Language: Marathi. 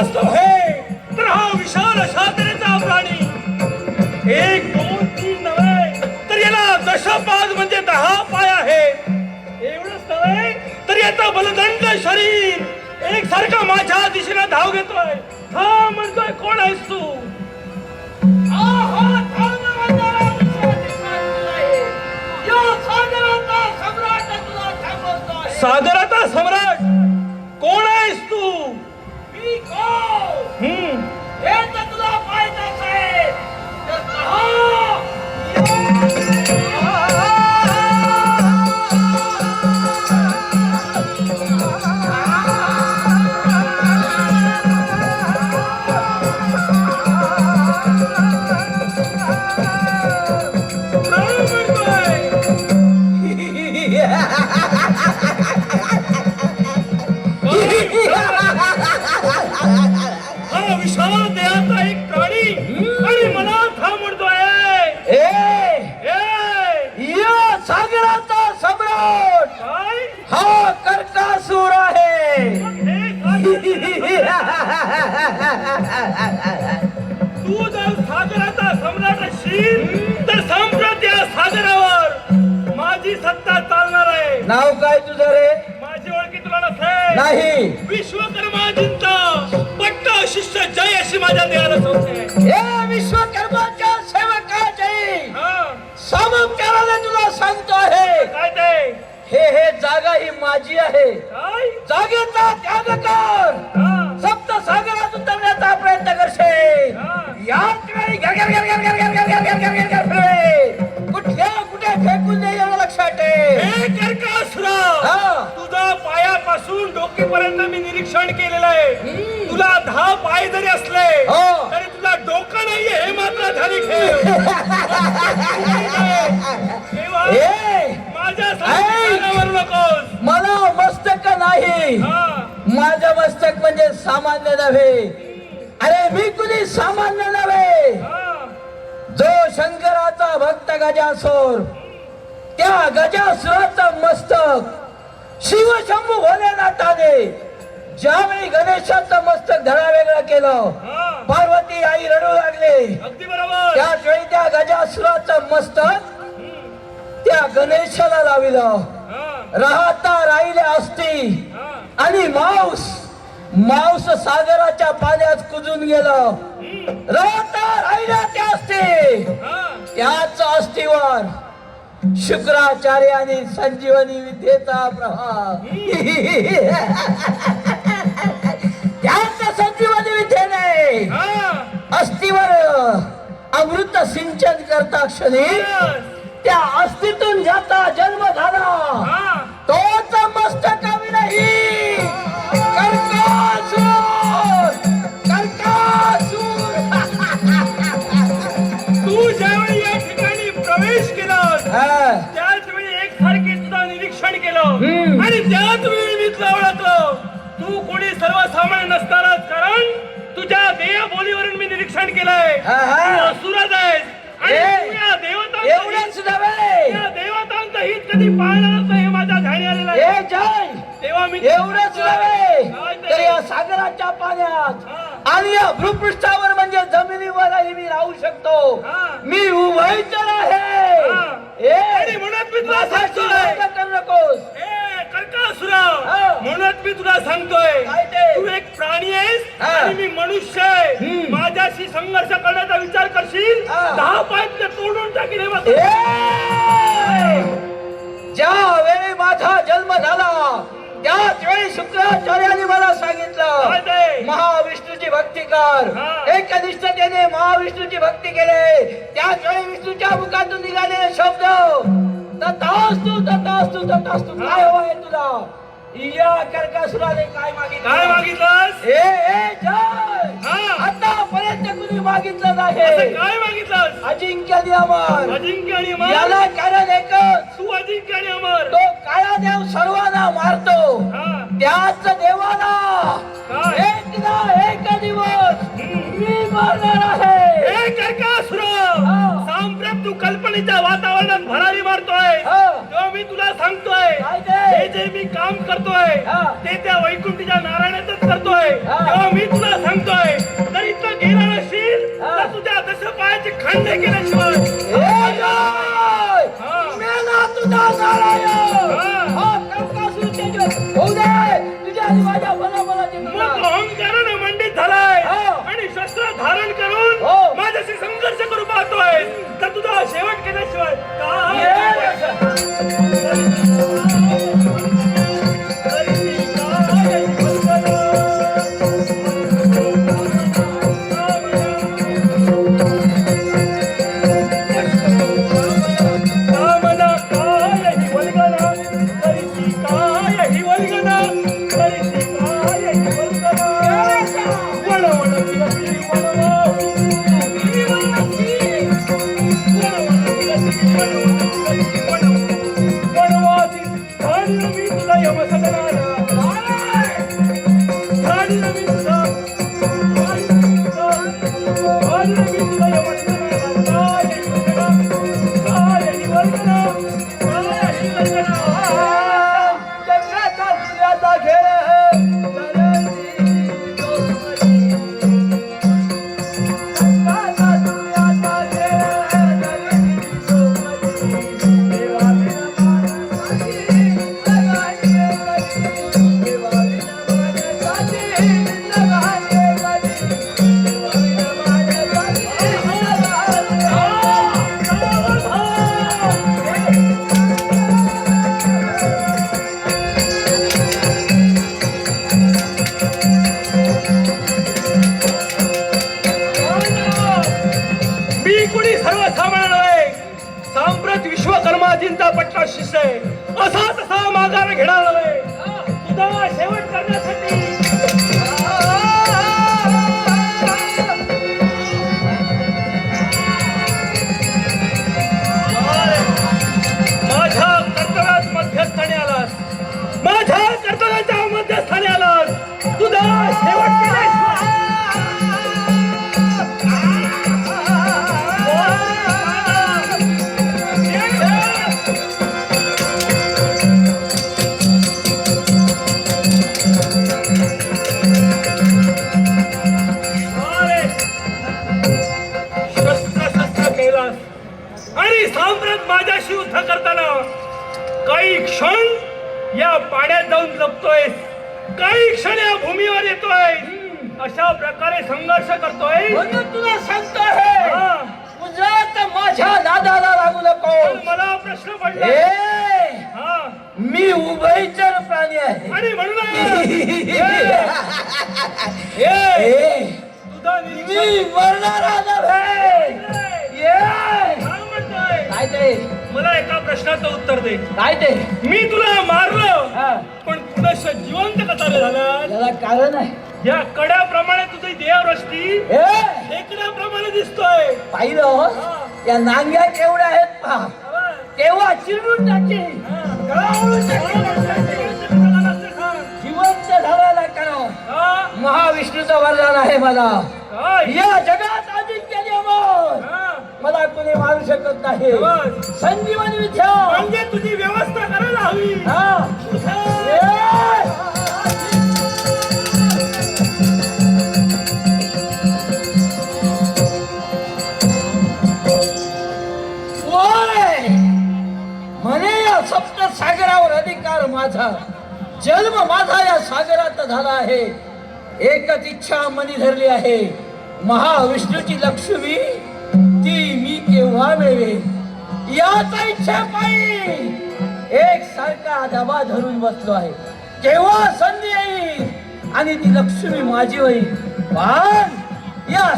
असतो. हे तर हा विशाल अशा तऱ्हेचा प्राणी. एक दोन तीन नव्हे तर याला दशपाद म्हणजे दहा पाय आहे एवढंच नव्हे तर याचा बलदंड शरीर. एक सारखा माझ्या दिशेने धाव घेतोय. हा म्हणतोय कोण आहेस तू? सागराचा सम्राट? कोण आहेस तू? तू जर सागराचा सम्राट असशील तर सम्राट या सागरावर माझी सत्ता चालणार आहे. नाव काय तुझं रे? माझी ओळखी तुला नसेल. नाही. विश्वकर्माजींचा पट्ट शिष्य जय अशी माझ्या देहाला संस्था हे विश्वकर्माच्या सेवकाची हा. सामोपचाराने तुला सांगतो आहे. काय ते? हे हे जागा ही माझी आहे. जागेचा त्याग कर. कुठल्या कुठे फेकून दे एवढं लक्षात हे हा. तुझा पायापासून डोकेपर्यंत मी निरीक्षण केलेलं आहे. तुला दहा पाय जरी असले हो. तरी तुला डोकं नाहीये हे मात्र ए माझ्या नकोस. मला मस्तक नाही? हा. माझं मस्तक म्हणजे सामान्य नव्हे. अरे मी कुणी सामान्य नव्हे? गजासूर त्या गजासुराचं मस्तक शिवशंभू भोलेनाथाने ज्यावेळी गणेशाचं मस्तक धडा वेगळं केलं पार्वती आई रडू लागले. त्याच वेळी त्या गजासुराचं मस्तक त्या गणेशाला लाविलं. राहता राहिले असती आणि मांस मांस सागराच्या पाण्यात कुजून गेलं. राहता राहिल्या त्या असते त्याच अस्थिवर शुक्राचार्य आणि संजीवनी विद्येचा प्रभाव. त्याच संजीवनी विद्येने अस्थिवर अमृत सिंचन करता क्षणी. त्या अस्थितून ज्याचा जन्म झाला. सर्वसामान्य नसतानाच कारण तुझ्या देह बोलीवरून मी निरीक्षण केलंय. असुरच आहेस. एवढ्याच सुद्धा देवतांचं हित कधी पाळणार असं हे माझ्या ध्यानी आलेलं आहे. तेव्हा मी एवढंच नव्हे. या सागराच्या पाण्यात आणि या भूपृष्ठावर म्हणजे जमिनीवरही मी राहू शकतो. मी उभयचर आहे. म्हणून मी तुला सांगतो नकोस. कर्कासुरा हा. म्हणूनच मी तुला सांगतोय ते? एक प्राणी आहेस. आणि मी मनुष्य आहे. माझ्याशी संघर्ष करण्याचा विचार करशील. दहा पाय तुझे तोडून. ए! ज्या वेळी माझा जन्म झाला त्याच वेळी शुक्राचार्याने मला सांगितलं? महाविष्णूची भक्ती कर हा. एकनिष्ठतेने महाविष्णूची भक्ती केले त्याच वेळी विष्णूच्या मुखातून निघालेले शब्द तथास्तु तथास्तु तथास्तु. काय हवंय तुला? या कर्कासुराने काय मागितलं? काय मागितलंस? ए ए जय. आतापर्यंत कुणी मागितलं नाही. काय मागितलंस? अजिंक्य नियमन. अजिंक्य आणि अमर याला कारण एकच. तू अजिंक्य आणि अमर तो काळा देव सर्वांना मारतो. त्याच देवाला काम करतोय. ते त्या वैकुंठीच्या नारायणाच करतोय. तेव्हा मी तुला सांगतोय तर इथं गेला नसेल तर तुझ्या दश पायाचे खांदे केल्याशिवाय. तुझा नारायण! झालाय आणि शस्त्र धारण करून संघर्ष पाहतोय. तर तुझा केल्याशिवाय काय विश्वकर्माजींचा पट्टा शिष्य आहे असा तसा माघार घेणार नव्हे तुझा शेवट करण्यासाठी माझ्याशी युद्ध करताना काही क्षण या पाण्यात जाऊन लपतोय काही क्षण या भूमीवर येतोय अशा प्रकारे संघर्ष करतोय. म्हणून तुला सांगतो आहे तर माझ्या नादाला लागू नको. मला प्रश्न पडला. मी उभयचर प्राणी आहे. आणि म्हणून मी मरणारा काय ते? मला एका प्रश्नाचं उत्तर दे. काय ते? मी तुला मारलं हा, पण पुनश्च जिवंत कसा झाला. कारण आहे. या कड्याप्रमाणे तुझी देहवृष्टी ए खेकड्याप्रमाणे दिसतोय. पाहिलं या नांग्या केवढ्या आहेत पहा. केव्हा चिरून टाकी जिवंत झालेला करा. महाविष्णूचं वरदान आहे मला. या जगात अजिंक्य मला कोणी मारू शकत नाही. संजीवनी विद्या. म्हणजे तुझी व्यवस्था करायला हवी. हा. माझा. जन्म माझा या सागरात झाला आहे. एकच इच्छा मनी धरली आहे. महाविष्णूची लक्ष्मी ती मी केव्हा मिळवे याचा इच्छा पायी एक सारखा दबा धरून बसलो आहे. केव्हा संधी येईल? आणि ती लक्ष्मी माझी होईल. पण या